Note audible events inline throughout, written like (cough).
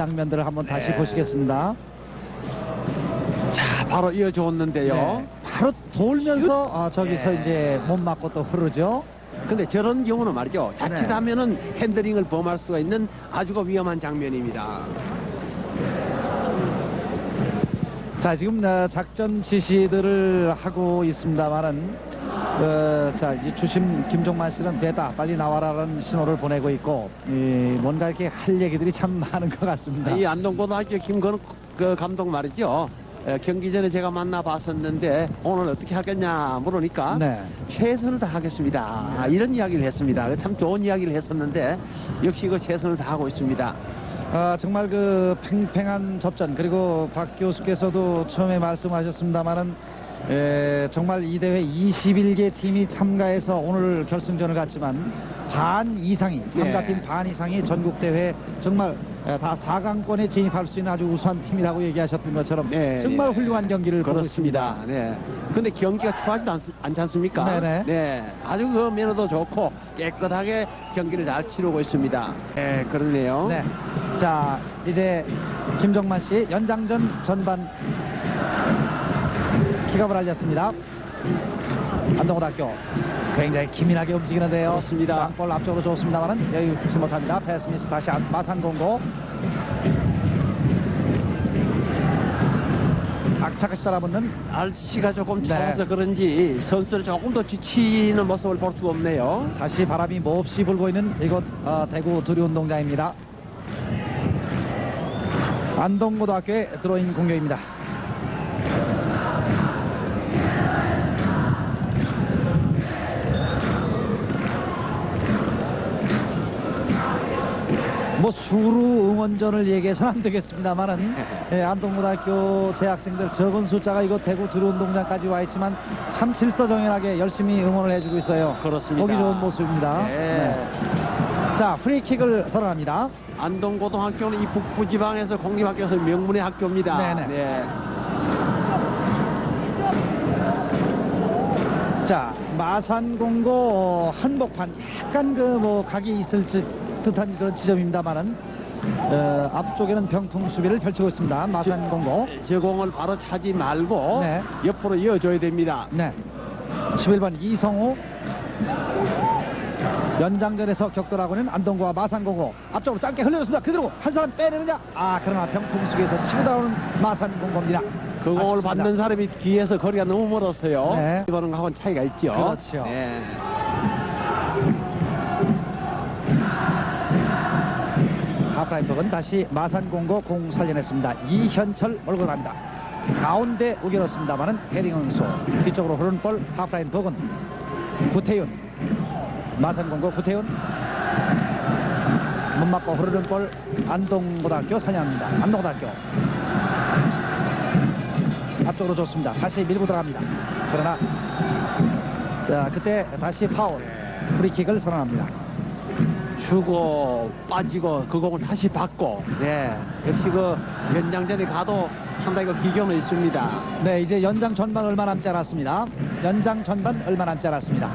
장면들을 한번 다시 네. 보시겠습니다. 자, 바로 이어줬는데요. 네. 바로 돌면서 아, 저기서 네. 이제 못 맞고 또 흐르죠. 근데 저런 경우는 말이죠. 네. 자칫하면은 핸들링을 범할 수가 있는 아주 그 위험한 장면입니다. 자 지금 어, 작전 지시들을 하고 있습니다만은 어, 자 이제 주심 김종만 씨는 됐다 빨리 나와라는 신호를 보내고 있고 이, 뭔가 이렇게 할 얘기들이 참 많은 것 같습니다. 이 안동고등학교 김건욱 그 감독 말이죠. 에, 경기 전에 제가 만나 봤었는데 오늘 어떻게 하겠냐 물으니까 네. 최선을 다하겠습니다. 아, 이런 이야기를 했습니다. 참 좋은 이야기를 했었는데 역시 그 최선을 다하고 있습니다. 아, 정말 그 팽팽한 접전 그리고 박 교수께서도 처음에 말씀하셨습니다만은 에, 정말 이 대회 21개 팀이 참가해서 오늘 결승전을 갔지만 반 이상이 참가팀 네. 반 이상이 전국 대회 정말 에, 다 4강권에 진입할 수 있는 아주 우수한 팀이라고 얘기하셨던 것처럼 네, 정말 네. 훌륭한 경기를 보고 그렇습니다. 있습니다. 네. 근데 경기가 추하지도 않, 않지 않습니까? 네네. 네. 아주 그 매너도 좋고 깨끗하게 경기를 잘 치르고 있습니다. 네, 그러네요. 네. 자, 이제 김정만 씨 연장전 전반 킥업을 알렸습니다. 안동고등학교 굉장히 기민하게 움직이는데요. 그렇습니다. 땅볼 앞쪽으로 좋습니다만은 여기 붙지 못합니다. 패스미스 다시 안- 마산 공고. 악착같이 따라붙는 날씨가 조금 네. 차워서 그런지 선수들이 조금 더 지치는 모습을 볼 수가 없네요. 다시 바람이 몹시 불고 있는 이곳 어, 대구 두리운동장입니다. 안동고등학교의 드로잉 공격입니다. 뭐 수루 응원전을 얘기해서는 안 되겠습니다만은 (laughs) 예, 안동고등학교 재학생들 적은 숫자가 이곳 대구 두리운동장까지 와 있지만 참 질서정연하게 열심히 응원을 해주고 있어요. 그렇습니다. 보기 좋은 모습입니다. 네. 네. 자 프리킥을 선언합니다. 안동고등학교는 이 북부지방에서 공립학교에서 명문의 학교입니다. 네네. 네. 자 마산공고 한복판 약간 그 뭐 각이 있을 듯- 듯한 그런 지점입니다만은 어, 앞쪽에는 병풍 수비를 펼치고 있습니다. 마산공고. 저 공을 바로 차지 말고 네. 옆으로 이어줘야 됩니다. 네. 11번 이성우. 연장전에서 격돌하고는 안동구와 마산공고 앞쪽으로 짧게 흘려줬습니다. 그대로 한 사람 빼내느냐? 아 그러나 병풍 수비에서 치고 나오는 마산공고입니다. 그 공을 아쉽습니다. 받는 사람이 뒤에서 거리가 너무 멀었어요. 네. 이번은 하고는 차이가 있죠. 그렇죠. 네. 프라인북은 다시 마산공고 공 살려냈습니다. 이현철 몰고 갑니다. 가운데 우겨넣습니다만은 헤딩 응수 뒤쪽으로 흐르는 볼 하프라인북은 구태윤 마산공고 구태윤 못 맞고 흐르는 볼 안동고등학교 사냥합니다. 안동고등학교 앞쪽으로 좋습니다. 다시 밀고 들어갑니다. 그러나 자, 그때 다시 파울 프리킥을 선언합니다. 주고 빠지고 그 공을 다시 받고 네 역시 그 연장전에 가도 상당히 그 기교는 있습니다. 네, 이제 연장 전반 얼마 남지 않았습니다. 연장 전반 얼마 남지 않았습니다.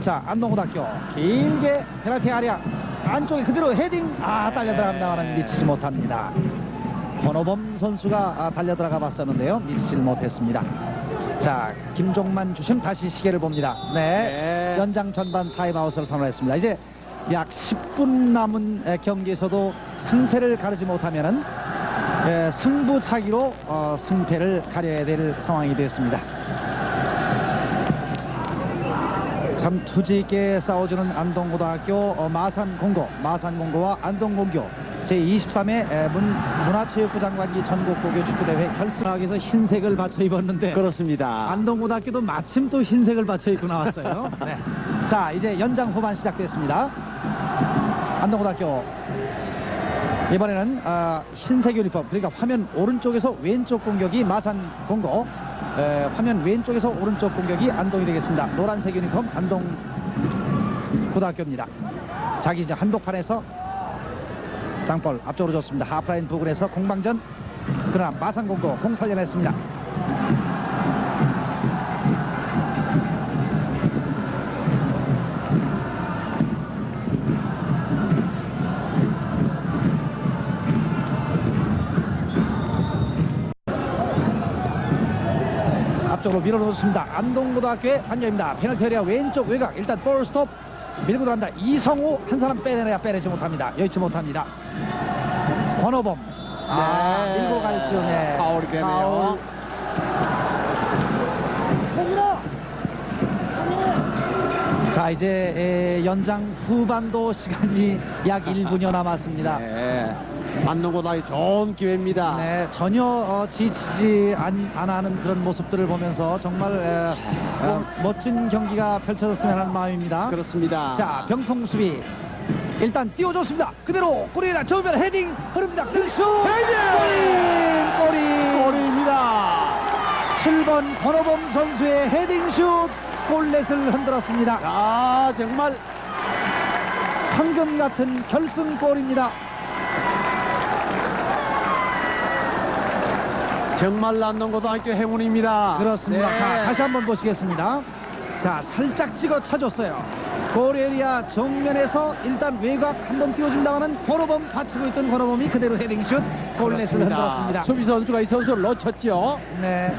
자, 안동고등학교 길게 페널티 아리아 안쪽에 그대로 헤딩 아 달려 들어간다마는 미치지 못합니다. 권호범 선수가 아, 달려 들어가 봤었는데요, 미치질 못했습니다. 자, 김종만 주심 다시 시계를 봅니다. 네, 네. 연장 전반 타임아웃을 선언했습니다. 이제 약 10분 남은 에, 경기에서도 승패를 가르지 못하면은 에, 승부차기로 어, 승패를 가려야 될 상황이 됐습니다. 참 투지 있게 싸워주는 안동고등학교 어, 마산공고, 마산공고와 안동공교 제23회 문화체육부 장관기 전국고교 축구대회 결승하기 위해서 흰색을 받쳐 입었는데 그렇습니다. 안동고등학교도 마침 또 흰색을 받쳐 입고 나왔어요. (laughs) 네. 자, 이제 연장 후반 시작됐습니다. 안동고등학교 이번에는 아, 흰색 유니폼 그러니까 화면 오른쪽에서 왼쪽 공격이 마산공고 에, 화면 왼쪽에서 오른쪽 공격이 안동이 되겠습니다. 노란색 유니폼 안동 고등학교입니다. 자기 이제 한복판에서 땅볼 앞쪽으로 줬습니다. 하프라인 부근에서 공방전 그러나 마산공고 공 살려냈습니다. 앞쪽으로 밀어넣습니다. 안동고등학교의 환경입니다. 페널티 에리아 왼쪽 외곽 일단 볼 스톱 밀고 들어갑니다. 이성우 한 사람 빼내야 빼내지 못합니다. 여의치 못합니다. 권호범 아, 네. 밀고 갈 즈음에 파울이 되네요. 자 이제 에, 연장 후반도 시간이 약 1분여 남았습니다. 네. 안동고등학교 좋은 기회입니다. 네, 전혀 어, 지치지 안, 안 하는 그런 모습들을 보면서 정말 에, 어, 멋진 경기가 펼쳐졌으면 하는 마음입니다. 그렇습니다. 자, 병풍 수비. 일단 띄워줬습니다. 그대로 골이나 저으면 헤딩 흐릅니다. 슛! 헤딩! 골인! 골인! 골입니다. 7번 권호범 선수의 헤딩 슛! 골넷을 흔들었습니다. 야, 정말 황금 같은 결승골입니다. 정말 안동고등학교 행운입니다. 그렇습니다. 네. 자, 다시 한번 보시겠습니다. 자, 살짝 찍어 차줬어요. 골 에리아 정면에서 일단 외곽 한번 띄워준다가는 권호범 받치고 있던 권호범이 그대로 헤딩슛 골넷을. 흔들었습니다. 수비 선수가 이 선수를 놓쳤죠. 네.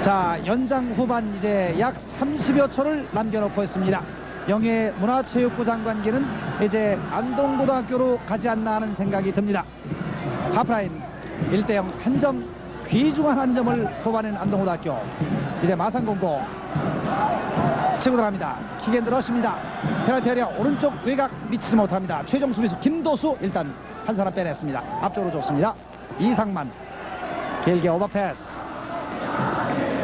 자, 연장 후반 이제 약 30여 초를 남겨놓고 있습니다. 영예 문화체육부 장관기는 이제 안동고등학교로 가지 않나 하는 생각이 듭니다. 하프라인 1대0 한 점 귀중한 한 점을 뽑아낸 안동고등학교. 이제 마산공고. 치고 들어갑니다. 킥앤드 러십니다. 페널티 에리아 오른쪽 외곽 미치지 못합니다. 최종 수비수 김도수 일단 한 사람 빼냈습니다. 앞쪽으로 줬습니다. 이상만. 길게 오버패스.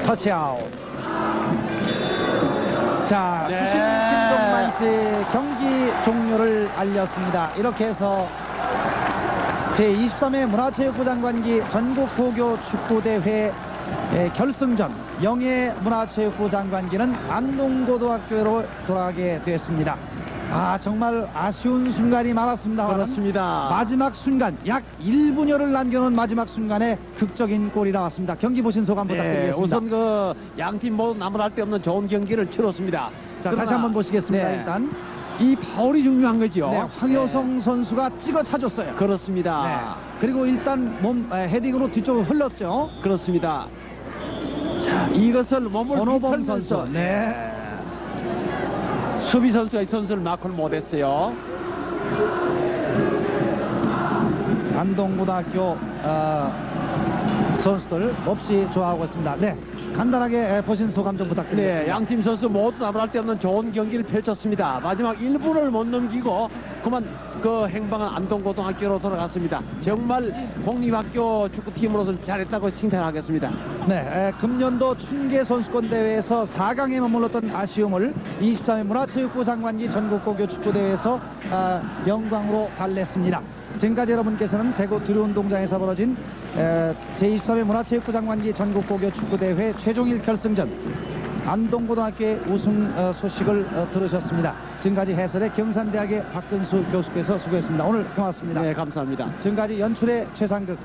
터치아웃. 자 네. 주심 김동만 씨 경기 종료를 알렸습니다. 이렇게 해서 제23회 문화체육부 장관기 전국고교 축구대회 의 결승전 영예 문화체육부 장관기는 안동고등학교로 돌아가게 됐습니다. 아 정말 아쉬운 순간이 많았습니다. 그렇습니다. 마지막 순간 약 1분여를 남겨놓은 마지막 순간에 극적인 골이 나왔습니다. 경기 보신 소감 네, 부탁드리겠습니다. 우선 그 양팀 모두 나무랄 데 없는 좋은 경기를 치렀습니다. 자 다시 한번 보시겠습니다. 네, 일단 이 파울이 중요한 거죠. 네, 황효성 선수가 찍어 차줬어요. 네, 그렇습니다. 네. 그리고 일단 몸 에, 헤딩으로 뒤쪽으로 흘렀죠. 그렇습니다. 자, 이것을 몸을 비틀면서 선수. 네. 수비 선수가 이 선수를 마크를 못했어요. 안동고등학교 어, 선수들 몹시 좋아하고 있습니다. 네, 간단하게 에, 보신 소감 좀 부탁드리겠습니다. 네, 양팀 선수 모두 나무랄 데 없는 좋은 경기를 펼쳤습니다. 마지막 1분을 못 넘기고 그만 그 행방은 안동고등학교로 돌아갔습니다. 정말 공립학교 축구팀으로서 잘했다고 칭찬하겠습니다. 네, 에, 금년도 춘계 선수권 대회에서 4강에 머물렀던 아쉬움을 23회 문화체육부 장관기 전국고교 축구대회에서 아, 영광으로 달랬습니다. 지금까지 여러분께서는 대구 두류운동장에서 벌어진 에, 제23회 문화체육부 장관기 전국고교 축구대회 최종일 결승전 안동고등학교의 우승 어, 소식을 어, 들으셨습니다. 지금까지 해설의 경산대학의 박근수 교수께서 수고했습니다. 오늘 고맙습니다. 네, 감사합니다. 지금까지 연출의 최상극